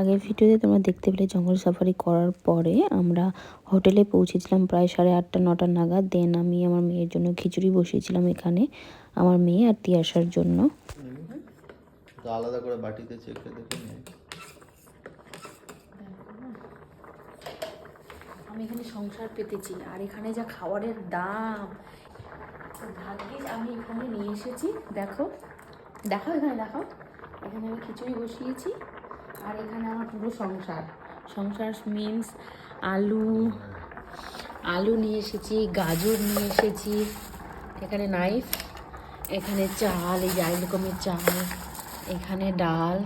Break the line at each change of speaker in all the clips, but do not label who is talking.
আগের ভিডিওতে তোমরা দেখতে পেলে জঙ্গল সাফারি করার পরে আমরা হোটেলে পৌঁছেছিলাম প্রায় সাড়ে আটটা নটা নাগাদ। দেন আমি আমার মেয়ের জন্য খিচুড়ি বসিয়েছিলাম এখানে আমার মেয়ে আর তিয়াসার জন্য।
আলাদা করে বাটিতে চেখে দেখে
আমি এখানে সংসার পেতেছি আর এখানে যা খাবারের দাম। ভাগ্যিস আমি এখানে নিয়ে এসেছি দেখো। দেখো এখানে দেখো এখানে আমি খিচুড়ি বসিয়েছি। আর এখানে আমার পুরো সংসার। সংসার মিন্স আলু আলু নিয়ে এসেছি, গাজর নিয়ে এসেছি, এখানে নাইফ এখানে চাল, এই যে রকমের চাল, এখানে ডাল,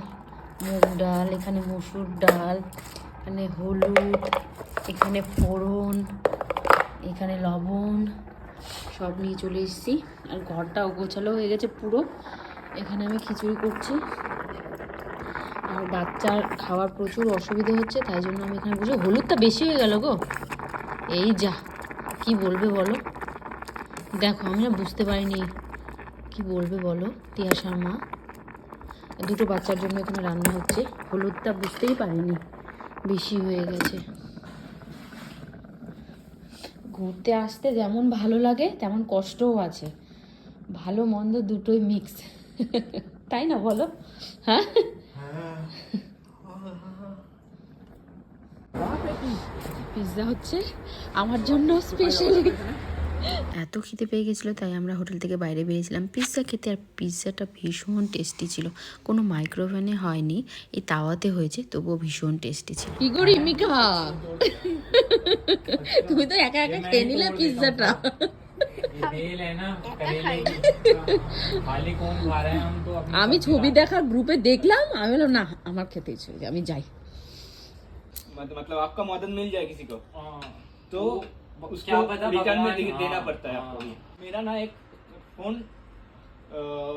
মুগ ডাল, এখানে মসুর ডাল, এখানে হলুদ, এখানে ফোড়ন, এখানে লবণ, সব নিয়ে চলে এসেছি। আর ঘরটা গোছালো হয়ে গেছে পুরো। এখানে আমি খিচুড়ি করছি। বাচ্চার খাওয়ার প্রচুর অসুবিধা হচ্ছে, তাই জন্য আমি এখানে বসে, হলুদটা বেশি হয়ে গেল গো। এই যা, কি বলবে বলো? দেখো, আমি না বুঝতে পারিনি, কি বলবে বলো তিয়াসার মা দুটো বাচ্চার জন্য এখানে রান্না হচ্ছে, হলুদটা বুঝতেই পারিনি, বেশি হয়ে গেছে। ঘুরতে আসতে যেমন ভালো লাগে, তেমন কষ্টও আছে। ভালো মন্দ দুটোই মিক্স তাই না বলো? হ্যাঁ? পিৎজা হচ্ছে আমার জন্য স্পেশালি এত খিদে পেয়ে গেছিল তাই আমরা হোটেল থেকে বাইরে বেরিয়েছিলাম। পিৎজা খেতে আর পিৎজাটা ভীষণ টেস্টি ছিল। কোনো মাইক্রোওভেনে হয়নি এই তাওয়াতে হয়েছে তবুও ভীষণ টেস্টি ছিল। করি মিকা তুমি তো একা একা খেয়ে নিলে পিৎজাটা। আমি ছবি দেখার গ্রুপে দেখলাম আমি বললাম না আমার খেতে ইচ্ছে আমি যাই।
मतलब आपका मदद मिल जाए किसी को।
हाँ,
तो उसको रिटर्न में देना
हाँ,
पड़ता है
हाँ।
आपको मेरा ना एक फ़ोन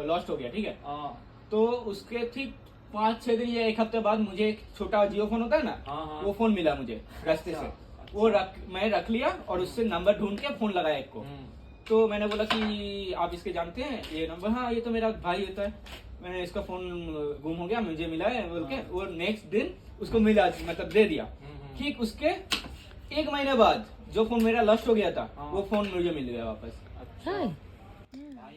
लॉस्ट हो गया ठीक है?
हाँ,
तो उसके ठीक पाँच छह दिन या एक हफ़्ते बाद मुझे एक छोटा जियो फ़ोन होता है ना
हाँ, हाँ।
वो फ़ोन मिला मुझे रास्ते से। वो रख मैं रख लिया और उससे नंबर ढूंढ के फ़ोन लगाया एक को।
हम्म,
तो मैंने बोला कि आप इसके जानते हैं? ये नंबर हाँ ये तो मेरा भाई होता है। मैंने इसका फोन गुम हो गया मुझे मिला है बोल के वो नेक्स्ट दिन उसको मिला मतलब दे दिया
हम्म,
ठीक उसके एक महीने बाद जो फोन मेरा लॉस्ट हो गया था
हाँ।
वो फोन मुझे मिल गया वापस
তাই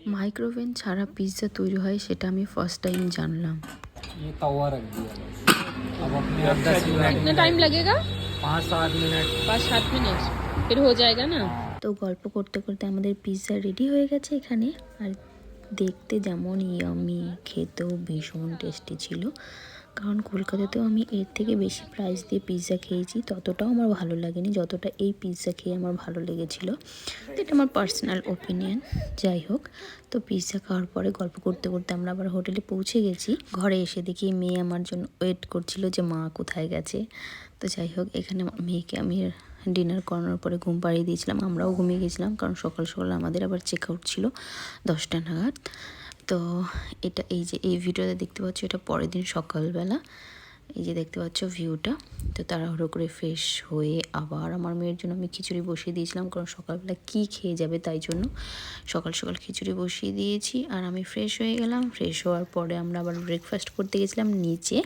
মাইক্রোওভেন ছাড়া পিৎজা তৈরি হয় সেটা আমি ফার্স্ট টাইম জানলাম
ये तवा रख दिया बस। अब अपने आप दस मिनट
कितना टाइम लगेगा
पाँच सात मिनट
पाँच सात मिनट फिर हो जाएगा ना তো গল্প করতে করতে আমাদের পিৎজা রেডি হয়ে গেছে এখানে আর দেখতে যেমন ইয়ামি খেতেও ভীষণ টেস্টি ছিল। কারণ কলকাতাতেও আমি এর থেকে বেশি প্রাইস দিয়ে পিৎজা খেয়েছি, ততটাও আমার ভালো লাগেনি, যতটা এই পিৎজা খেয়ে আমার ভালো লেগেছিলো। এটা আমার পার্সোনাল ওপিনিয়ন যাই হোক। তো পিৎজা খাওয়ার পরে গল্প করতে করতে আমরা আবার হোটেলে পৌঁছে গেছি। ঘরে এসে দেখি মেয়ে আমার জন্য ওয়েট করছিল যে মা কোথায় গেছে। তো যাই হোক, এখানে মেয়েকে আমি ডিনার করানোর পরে ঘুম পাড়িয়ে দিয়েছিলাম। আমরাও ঘুমিয়ে গেছিলাম কারণ সকাল সকাল আমাদের আবার চেক আউট ছিল দশটা নাগাদ। তো এটা এই যে, এই ভিডিওতে দেখতে পাচ্ছি এটা পরের দিন সকালবেলা। এই যে দেখতে পাচ্ছ ভিউটা, তো তাড়াহুড়ো করে ফ্রেশ হয়ে আবার আমার মেয়ের জন্য আমি খিচুড়ি বসিয়ে দিয়েছিলাম, কারণ সকালবেলা কি খেয়ে যাবে তাই জন্য। সকাল সকাল খিচুড়ি বসিয়ে দিয়েছি আর আমি ফ্রেশ হয়ে গেলাম। ফ্রেশ হওয়ার পরে আমরা আবার ব্রেকফাস্ট করতে গেছিলাম নিচে।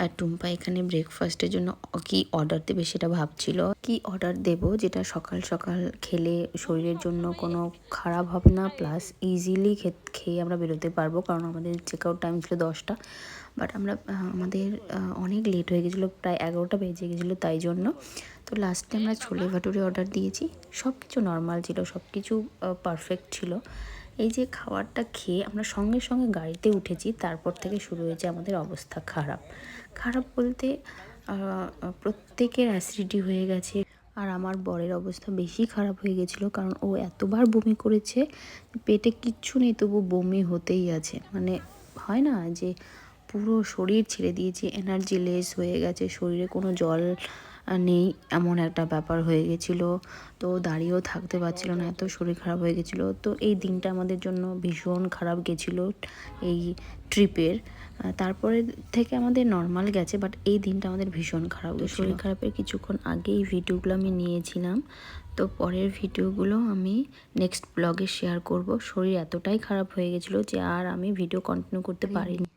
আর টুম্পা এখানে ব্রেকফাস্টের জন্য কি অর্ডার দেবে সেটা ভাবছিল। কি অর্ডার দেব যেটা সকাল সকাল খেলে শরীরের জন্য কোনো খারাপ হবে না প্লাস ইজিলি খেয়ে আমরা বেরোতে পারব, কারণ আমাদের চেক আউট টাইম ছিল দশটা। বাট আমরা আমাদের অনেক লেট হয়ে গেছিল, প্রায় এগারোটা বেজে গেছিল তাই জন্য। তো লাস্টে আমরা ছোলে ভাটুরে অর্ডার দিয়েছি। সব কিছু নর্মাল ছিল সব কিছু পারফেক্ট ছিল। এই যে খাবারটা খেয়ে আমরা সঙ্গে সঙ্গে গাড়িতে উঠেছি, তারপর থেকে শুরু হয়েছে আমাদের অবস্থা খারাপ। খারাপ বলতে প্রত্যেকের অ্যাসিডিটি হয়ে গেছে। আর আমার বরের অবস্থা বেশি খারাপ হয়ে গেছিল, কারণ ও এতবার বমি করেছে, পেটে কিচ্ছু নেই, তবু বমি হতেই আছে। মানে হয় না যে পুরো শরীর ছেড়ে দিয়েছে এনার্জি লেস হয়ে গেছে শরীরে কোনো জল নেই এমন একটা ব্যাপার হয়ে গেছিল। তো দাঁড়িয়েও থাকতে পারছিল না এত শরীর খারাপ হয়ে গেছিল। তো এই দিনটা আমাদের জন্য ভীষণ খারাপ গেছিল এই ট্রিপের তারপরে থেকে আমাদের নর্মাল গেছে বাট এই দিনটা আমাদের ভীষণ খারাপ শরীর খারাপের কিছুক্ষণ আগে এই ভিডিওগুলো আমি নিয়েছিলাম। তো পরের ভিডিওগুলো আমি নেক্সট ব্লগে শেয়ার করব। শরীর এতটাই খারাপ হয়ে গেছিল যে আর আমি ভিডিও কন্টিনিউ করতে পারিনি।